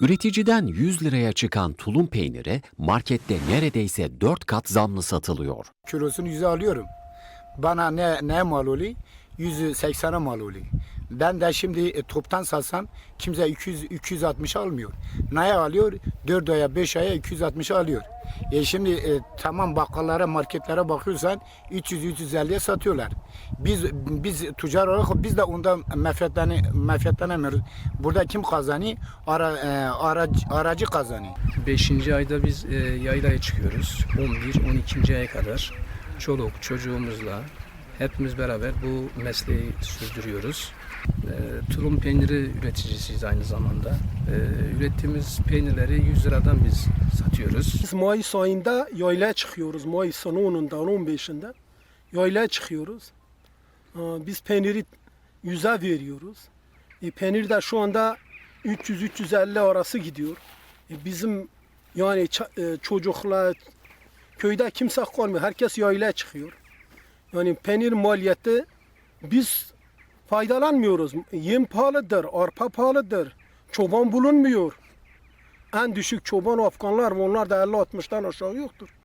Üreticiden 100 liraya çıkan tulum peyniri markette neredeyse 4 kat zamlı satılıyor. kilosunu yüze alıyorum. Bana ne ne mal oluyor? 180'e mal oluyor. Ben de şimdi e, toptan satsam kimse 200 260 almıyor. Neye alıyor? 4 aya 5 aya 260 alıyor. E şimdi e, tamam bakkallara marketlere bakıyorsan 300 350'ye satıyorlar. Biz biz tüccar olarak biz de ondan menfaatleni menfaatlenemiyoruz. Burada kim kazanıyor? Ara, e, aracı, aracı kazanıyor. Beşinci ayda biz e, yaylaya çıkıyoruz. 11-12. aya kadar çoluk çocuğumuzla hepimiz beraber bu mesleği sürdürüyoruz. E, tulum peyniri üreticisiyiz aynı zamanda. E, ürettiğimiz peynirleri 100 liradan biz satıyoruz. Biz Mayıs ayında yaylaya çıkıyoruz. Mayıs'ın 10'unda, 15'inde yaylaya çıkıyoruz. Aa, Biz peyniri yüze veriyoruz. E, peynir de şu anda 300-350 arası gidiyor. E, bizim yani e, çocuklar köyde kimse kalmıyor. Herkes yaylaya çıkıyor. Yani peynir maliyeti biz faydalanmıyoruz. Yem pahalıdır, arpa pahalıdır. Çoban bulunmuyor. En düşük çoban Afganlar onlar da 50-60'tan aşağı yoktur.